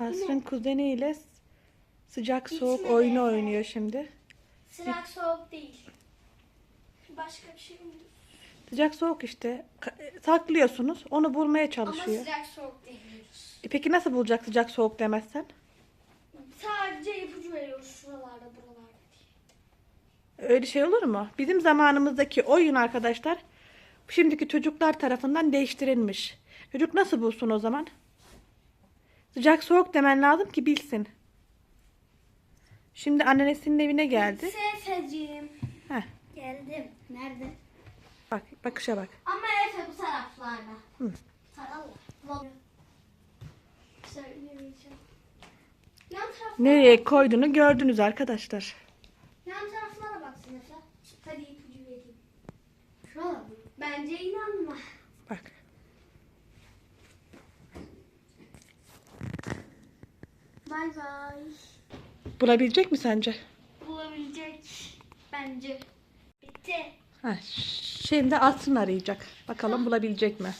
Asrın kuzeniyle s- sıcak soğuk İçmedi oyunu Efe. oynuyor şimdi. Sıcak soğuk değil. Başka bir şey mi? Sıcak soğuk işte. Ka- e, Saklıyorsunuz. Onu bulmaya Ama çalışıyor. sıcak soğuk demiyoruz. E Peki nasıl bulacak sıcak soğuk demezsen? Sadece ipucu veriyoruz şuralarda buralarda diye. Öyle şey olur mu? Bizim zamanımızdaki oyun arkadaşlar şimdiki çocuklar tarafından değiştirilmiş. Çocuk nasıl bulsun o zaman? Sıcak soğuk demen lazım ki bilsin. Şimdi anneannesinin evine geldi. Sefeciğim. Heh, Geldim. Nerede? bak bakışa bak. Ama Efe bu taraflarda. Hı. Taraflar. Söyleyemeyeceğim. Yan taraflara, Nereye koyduğunu gördünüz arkadaşlar. yan taraflara baksın Efe. Hadi ipucu vereyim. Şurada mı? Bence inanma. Bak. Bay bay. Bulabilecek mi sence? Bulabilecek. Bence. Bitti. Ha, şimdi Asrın arayacak. Bakalım bulabilecek mi?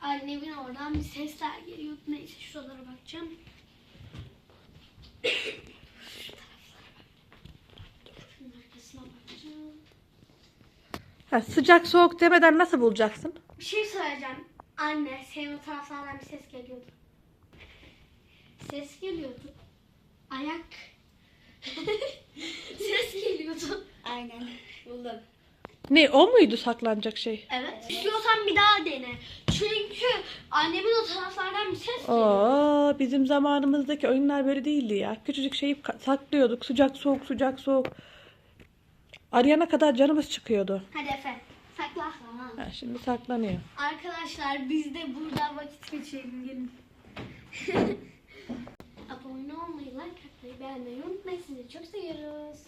Annemin oradan bir sesler geliyordu. Neyse şuralara bakacağım. Ha, sıcak soğuk demeden nasıl bulacaksın? Bir şey söyleyeceğim. Anne senin o taraflardan bir ses geliyordu. Ses geliyordu. Ayak. ses geliyordu. Aynen. Buldum. Ne o muydu saklanacak şey? Evet. İstiyorsan bir daha dene. Çünkü annemin o taraflardan bir ses geliyordu. Oo, bizim zamanımızdaki oyunlar böyle değildi ya. Küçücük şeyi ka- saklıyorduk. Sıcak soğuk sıcak soğuk. Arayana kadar canımız çıkıyordu. Hadi Efe. Sakla. Tamam. Ha, şimdi saklanıyor. Arkadaşlar biz de burada vakit geçirelim gelin. beğenmeyi unutmayın. Sizi çok seviyoruz.